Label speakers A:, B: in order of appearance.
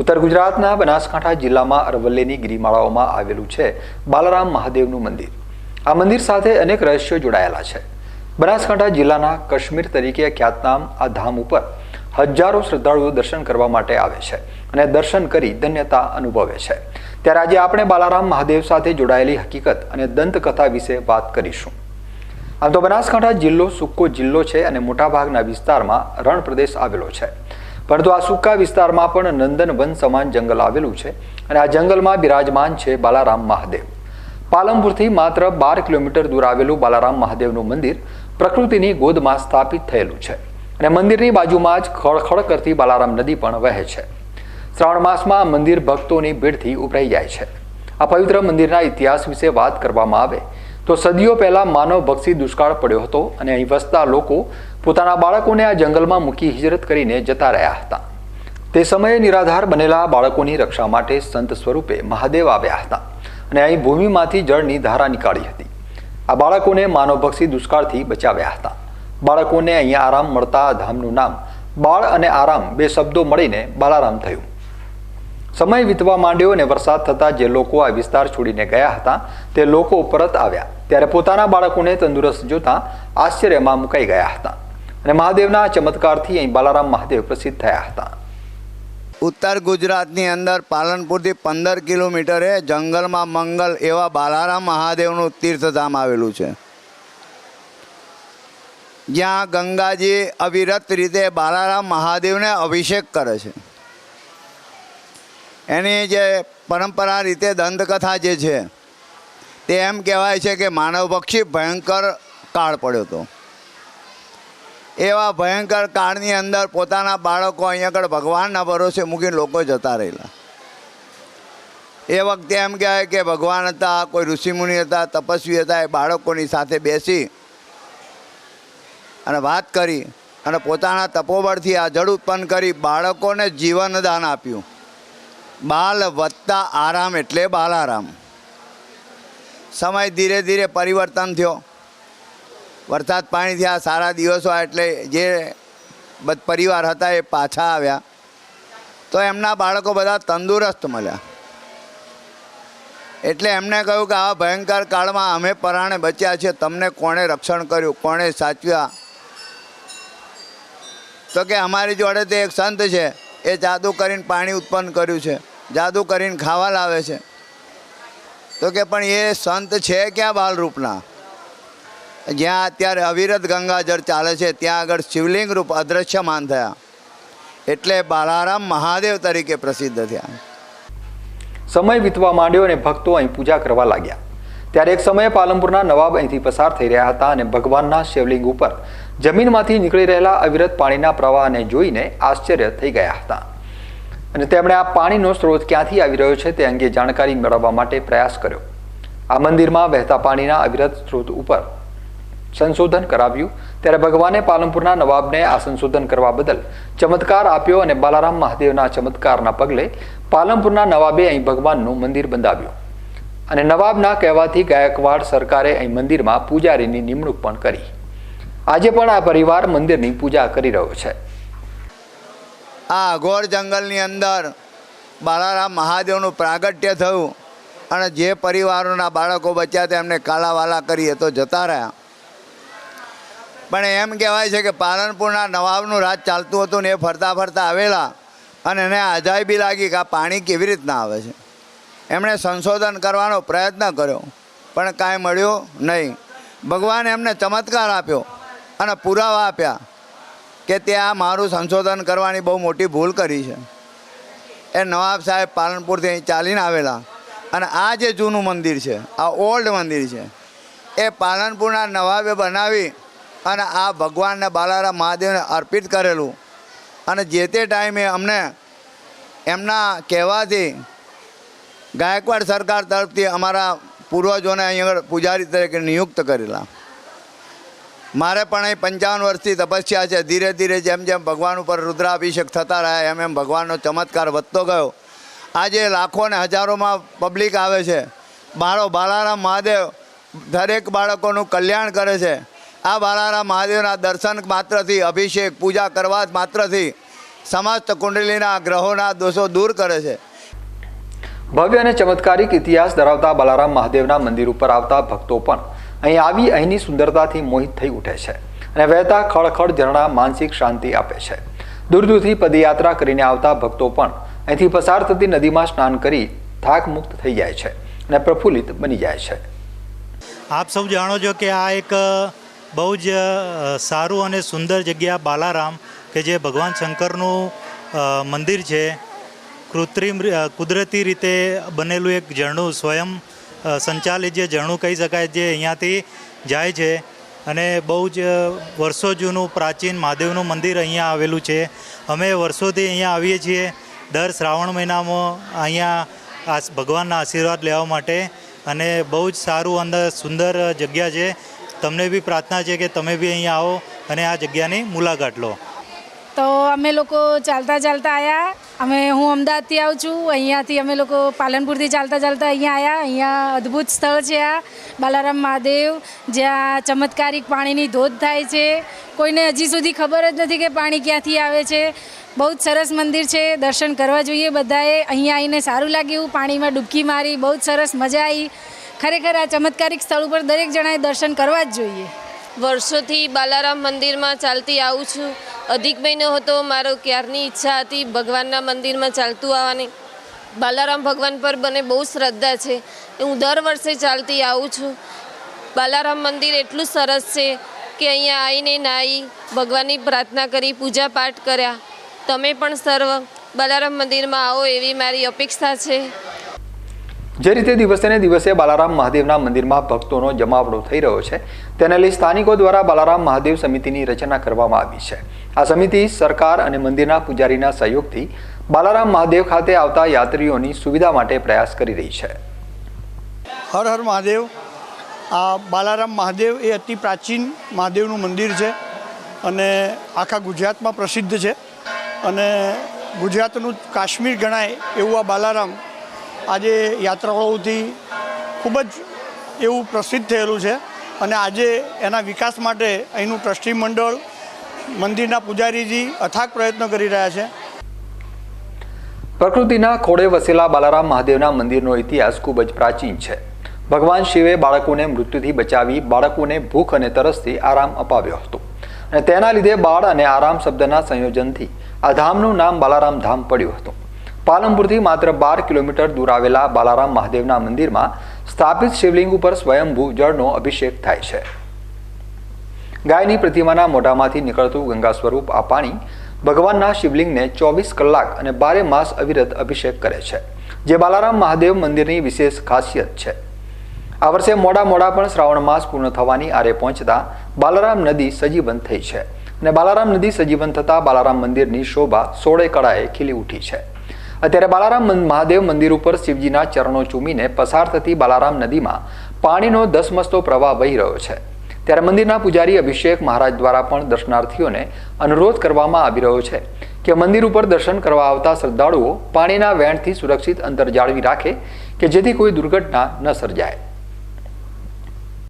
A: ઉત્તર ગુજરાતના બનાસકાંઠા જિલ્લામાં અરવલ્લીની ગિરિમાળાઓમાં આવેલું છે બાલારામ મહાદેવનું મંદિર. આ મંદિર સાથે અનેક રહસ્યો જોડાયેલા છે. બનાસકાંઠા જિલ્લાના કાશ્મીર તરીકે ખ્યાતનામ આ ધામ ઉપર હજારો શ્રદ્ધાળુઓ દર્શન કરવા માટે આવે છે અને દર્શન કરી ધન્યતા અનુભવે છે. ત્યારે આજે આપણે બાલારામ મહાદેવ સાથે જોડાયેલી હકીકત અને દંતકથા વિશે વાત કરીશું. આમ તો બનાસકાંઠા જિલ્લો સુક્કો જિલ્લો છે અને મોટાભાગના વિસ્તારમાં રણ પ્રદેશ આવેલો છે. પરંતુ આ સૂકા વિસ્તારમાં પણ નંદનવન સમાન જંગલ આવેલું છે અને આ જંગલમાં બિરાજમાન છે બાલારામ મહાદેવ. પાલમપુરથી માત્ર બાર કિલોમીટર દૂર આવેલું બાલારામ મહાદેવનું મંદિર પ્રકૃતિની ગોદમાં સ્થાપિત થયેલું છે અને મંદિરની બાજુમાં જ ખળખળ કરતી બાલારામ નદી પણ વહે છે. શ્રાવણ માસમાં મંદિર ભક્તોની ભીડથી ઉભરાઈ જાય છે. આ પવિત્ર મંદિરના ઇતિહાસ વિશે વાત કરવામાં આવે તો સદીઓ પહેલાં માનવભક્ષી દુષ્કાળ પડ્યો હતો અને અહીં વસતા લોકો પોતાના બાળકોને આ જંગલમાં મૂકી હિજરત કરીને જતા રહ્યા હતા. તે સમયે નિરાધાર બનેલા બાળકોની રક્ષા માટે સંત સ્વરૂપે મહાદેવ આવ્યા હતા અને અહીં ભૂમિમાંથી જળની ધારા નીકાળી હતી. આ બાળકોને માનવભક્ષી દુષ્કાળથી બચાવ્યા હતા. બાળકોને અહીંયા આરામ મળતા ધામનું નામ બાળ અને આરામ બે શબ્દો મળીને બાલારામ થયું. સમય વીતવા માંડ્યો અને વરસાદ થતાં જે લોકો આ વિસ્તાર છોડીને ગયા હતા, તે લોકો પરત આવ્યા. ત્યારે પોતાના બાળકોને તંદુરસ્ત જોતા આશ્ચર્યમાં મુકાઈ ગયા હતા. અને મહાદેવના ચમત્કારથી અહીં બાલારામ મહાદેવ પ્રસિદ્ધ થયા હતા.
B: ઉત્તર ગુજરાતની અંદર પાલનપુરથી પંદર કિલોમીટરે જંગલમાં મંગલ એવા બાલારામ મહાદેવનું તીર્થધામ આવેલું છે. જ્યાં ગંગાજી અવિરત રીતે બાલારામ મહાદેવને અભિષેક કરે છે. એની જે પરંપરા રીતે દંતકથા જે છે, તે એમ કહેવાય છે કે માનવપક્ષી ભયંકર કાળ પડ્યો હતો. એવા ભયંકર કાળની અંદર પોતાના બાળકો અહીંયા આગળ ભગવાનના ભરોસે મૂકીને લોકો જતા રહેલા. એ વખતે એમ કહેવાય કે ભગવાન હતા, કોઈ ઋષિમુનિ હતા, તપસ્વી હતા, એ બાળકોની સાથે બેસી અને વાત કરી અને પોતાના તપોબળથી આ જળ ઉત્પન્ન કરી બાળકોને જીવનદાન આપ્યું. બાલ વત્તા આરામ એટલે બાલારામ. સમય ધીરે ધીરે પરિવર્તન થયો. વરસાદ પાણી થયા, સારા દિવસો એટલે જે પરિવાર હતા એ પાછા આવ્યા. તો એમના બાળકો બધા તંદુરસ્ત મળ્યા. એટલે એમને કહ્યું કે આ ભયંકર કાળમાં અમે પરાણે બચ્યા છે તમને કોણે રક્ષણ કર્યું, કોણે સાચવ્યા? તો કે અમારી જોડે તે એક સંત છે, એ જાદુ કરીને પાણી ઉત્પન્ન કર્યું છે. જાદુ કરીને ખાવા લાવે છે. તો કે પણ એ સંત છે ક્યાં બાલરૂપના? જ્યાં અત્યારે અવિરત ગંગાજળ ચાલે છે, ત્યાં આગળ શિવલિંગ રૂપ અદ્રશ્યમાન થયા. એટલે બાલારામ મહાદેવ તરીકે પ્રસિદ્ધ થયા.
A: સમય વીતવા માંડ્યો અને ભક્તો અહીં પૂજા કરવા લાગ્યા. ત્યારે એક સમયે પાલનપુરના નવાબ અહીંથી પસાર થઈ રહ્યા હતા અને ભગવાનના શિવલિંગ ઉપર જમીનમાંથી નીકળી રહેલા અવિરત પાણીના પ્રવાહને જોઈને આશ્ચર્ય થઈ ગયા હતા. અને તેમણે આ પાણીનો સ્ત્રોત ક્યાંથી આવી રહ્યો છે તે અંગે જાણકારી મેળવવા માટે પ્રયાસ કર્યો. આ મંદિરમાં વહેતા પાણીના અવિરત સ્ત્રોત ઉપર સંશોધન કરાવ્યું. ત્યારે ભગવાને પાલનપુરના નવાબને આ સંશોધન કરવા બદલ ચમત્કાર આપ્યો અને બાલારામ મહાદેવના ચમત્કારના પગલે પાલનપુરના નવાબે અહીં ભગવાનનું મંદિર બંધાવ્યું. અને નવાબના કહેવાથી ગાયકવાડ સરકારે અહીં મંદિરમાં પૂજારીની નિમણૂક પણ કરી. આજે પણ આ પરિવાર મંદિરની પૂજા કરી રહ્યો છે.
B: આ અઘોર જંગલની અંદર બાળારામ મહાદેવનું પ્રાગટ્ય થયું અને જે પરિવારોના બાળકો બચ્યા હતા એમને કાલાવાલા કરી તો જતા રહ્યા. પણ એમ કહેવાય છે કે પાલનપુરના નવાબનું રાજ ચાલતું હતું ને એ ફરતા ફરતા આવેલા અને એને અજાયબી લાગી કે આ પાણી કેવી રીતના આવે છે. એમણે સંશોધન કરવાનો પ્રયત્ન કર્યો, પણ કાંઈ મળ્યું નહીં. ભગવાને એમને ચમત્કાર આપ્યો અને પુરાવા આપ્યા. કે ત્યાં મારું સંશોધન કરવાની બહુ મોટી ભૂલ કરી છે. એ નવાબ સાહેબ પાલનપુરથી અહીં ચાલીને આવેલા. અને આ જે જૂનું મંદિર છે, આ ઓલ્ડ મંદિર છે, એ પાલનપુરના નવાબે બનાવી અને આ ભગવાનને બાલારામ મહાદેવને અર્પિત કરેલું. અને જે તે ટાઈમે અમને એમના કહેવાથી ગાયકવાડ સરકાર તરફથી અમારા પૂર્વજોને અહીં આગળ પૂજારી તરીકે નિયુક્ત કરેલા. મારે પણ અહીં પંચાવન વર્ષથી તપસ્યા છે. ધીરે ધીરે જેમ જેમ ભગવાન ઉપર રુદ્રાભિષેક થતા રહ્યા, એમ એમ ભગવાનનો ચમત્કાર વધતો ગયો. આજે લાખો ને હજારોમાં પબ્લિક આવે છે. મારો બાલારામ મહાદેવ દરેક બાળકોનું કલ્યાણ કરે છે. આ બાલારામ મહાદેવના દર્શન માત્રથી, અભિષેક, પૂજા કરવા માત્રથી સમસ્ત કુંડલીના ગ્રહોના દોષો દૂર કરે છે.
A: ભવ્ય અને ચમત્કારિક ઇતિહાસ ધરાવતા બાલારામ મહાદેવના મંદિર ઉપર આવતા ભક્તો પણ અહીં આવી અહીંની સુંદરતાથી મોહિત થઈ ઉઠે છે અને વહેતા ખળખળ ઝરણા માનસિક શાંતિ આપે છે. દૂર દૂરથી પદયાત્રા કરીને આવતા ભક્તો પણ અહીંથી પસાર થતી નદીમાં સ્નાન કરી થાક મુક્ત થઈ જાય છે અને પ્રફુલ્લિત બની જાય છે.
C: આપ સૌ જાણો છો કે આ એક બહુ જ સારું અને સુંદર જગ્યા બાલારામ કે જે ભગવાન શંકરનું મંદિર છે. કૃત્રિમ કુદરતી રીતે બનેલું એક ઝરણું સ્વયં સંચાલિત જે ઝરણું કહી શકાય જે અહીંયાથી જાય છે અને બહુ જ વર્ષો જૂનું પ્રાચીન મહાદેવનું મંદિર અહીંયા આવેલું છે. અમે વર્ષોથી અહીંયા આવીએ છીએ. દર શ્રાવણ મહિનામાં અહીંયા ભગવાનના આશીર્વાદ લેવા માટે અને બહુ જ સારું અંદર સુંદર જગ્યા છે. તમને બી પ્રાર્થના છે કે તમે બી અહીંયા આવો અને આ જગ્યાની મુલાકાત લો.
D: તો અમે લોકો ચાલતા ચાલતા આવ્યા અમે હું અમદાવાદથી આવું છું. અહીંયાથી અમે લોકો પાલનપુરથી ચાલતા ચાલતા અહીંયા આવ્યા અહીંયા અદ્ભુત સ્થળ છે આ. બાલારામ મહાદેવ, જ્યાં ચમત્કારિક પાણીની ધોધ થાય છે. કોઈને હજી સુધી ખબર જ નથી કે પાણી ક્યાંથી આવે છે. બહુ જ સરસ મંદિર છે. દર્શન કરવા જોઈએ બધાએ. અહીંયા આવીને સારું લાગ્યું. પાણીમાં ડૂબકી મારી. બહુ જ સરસ મજા આવી. ખરેખર આ ચમત્કારિક સ્થળ ઉપર દરેક જણાએ દર્શન કરવા જ જોઈએ.
E: વર્ષોથી બાલારામ મંદિરમાં ચાલતી આવું છું. અધિક મહિનો હતો મારો ક્યારની ઈચ્છા હતી ભગવાનના મંદિરમાં ચાલતું આવવાની. બાલારામ ભગવાન પર મને બહુ શ્રદ્ધા છે. હું દર વર્ષે ચાલતી આવું છું. બાલારામ મંદિર એટલું સરસ છે કે અહીંયા આવીને નાહી ભગવાનની પ્રાર્થના કરી પૂજા પાઠ કર્યા. તમે પણ સર્વ બાલારામ મંદિરમાં આવો એવી મારી અપેક્ષા છે.
A: જે રીતે દિવસે ને દિવસે બાલારામ મહાદેવના મંદિરમાં ભક્તોનો જમાવડો થઈ રહ્યો છે, તેને લઈ સ્થાનિકો દ્વારા બાલારામ મહાદેવ સમિતિની રચના કરવામાં આવી છે. આ સમિતિ સરકાર અને મંદિરના પૂજારીના સહયોગથી બાલારામ મહાદેવ ખાતે આવતા યાત્રીઓની સુવિધા માટે પ્રયાસ કરી રહી છે.
F: હર હર મહાદેવ. આ બાલારામ મહાદેવ એ અતિ પ્રાચીન મહાદેવનું મંદિર છે અને આખા ગુજરાતમાં પ્રસિદ્ધ છે. અને ગુજરાતનું કાશ્મીર ગણાય એવું આ બાલારામ આજે યાત્રાળુઓથી ખૂબ જ એવું પ્રસિદ્ધ થયેલું છે અને આજે એના વિકાસ માટે અહીંનું ટ્રસ્ટી મંડળ, મંદિરના પૂજારીજી અથાગ પ્રયત્નો કરી રહ્યા છે.
A: પ્રકૃતિના ખોળે વસેલા બાલારામ મહાદેવના મંદિરનો ઇતિહાસ ખૂબ જ પ્રાચીન છે. ભગવાન શિવે બાળકોને મૃત્યુથી બચાવી બાળકોને ભૂખ અને તરસથી આરામ અપાવ્યો હતો. અને તેના લીધે બાળ અને આરામ શબ્દના સંયોજનથી આ ધામનું નામ બાલારામ ધામ પડ્યું હતું. પાલનપુરથી માત્ર બાર કિલોમીટર દૂર આવેલા બાલારામ મહાદેવના મંદિરમાં સ્થાપિત શિવલિંગ ઉપર સ્વયંભૂ જળનો અભિષેક થાય છે. ગાયની પ્રતિમાના મોઢામાંથી નીકળતું ગંગા સ્વરૂપ આ પાણી ભગવાનના શિવલિંગને ચોવીસ કલાક અને બારે માસ અવિરત અભિષેક કરે છે, જે બાલારામ મહાદેવ મંદિરની વિશેષ ખાસિયત છે. આ વર્ષે મોડા મોડા પણ શ્રાવણ માસ પૂર્ણ થવાની આરે પહોંચતા બાલારામ નદી સજીવંત થઈ છે અને બાલારામ નદી સજીવંત થતાં બાલારામ મંદિરની શોભા સોળે કળાએ ખીલી ઉઠી છે. અત્યારે બાલારામ મહાદેવ મંદિર ઉપર શિવજીના ચરણો ચૂમીને પસાર થતી બાલારામ નદીમાં પાણીનો દસમસ્તો પ્રવાહ વહી રહ્યો છે. ત્યારે મંદિરના પૂજારી અભિષેક મહારાજ દ્વારા પણ દર્શનાર્થીઓને અનુરોધ કરવામાં આવી રહ્યો છે કે મંદિર ઉપર દર્શન કરવા આવતા શ્રદ્ધાળુઓ પાણીના વેણથી સુરક્ષિત અંતર જાળવી રાખે કે જેથી કોઈ દુર્ઘટના ન સર્જાય.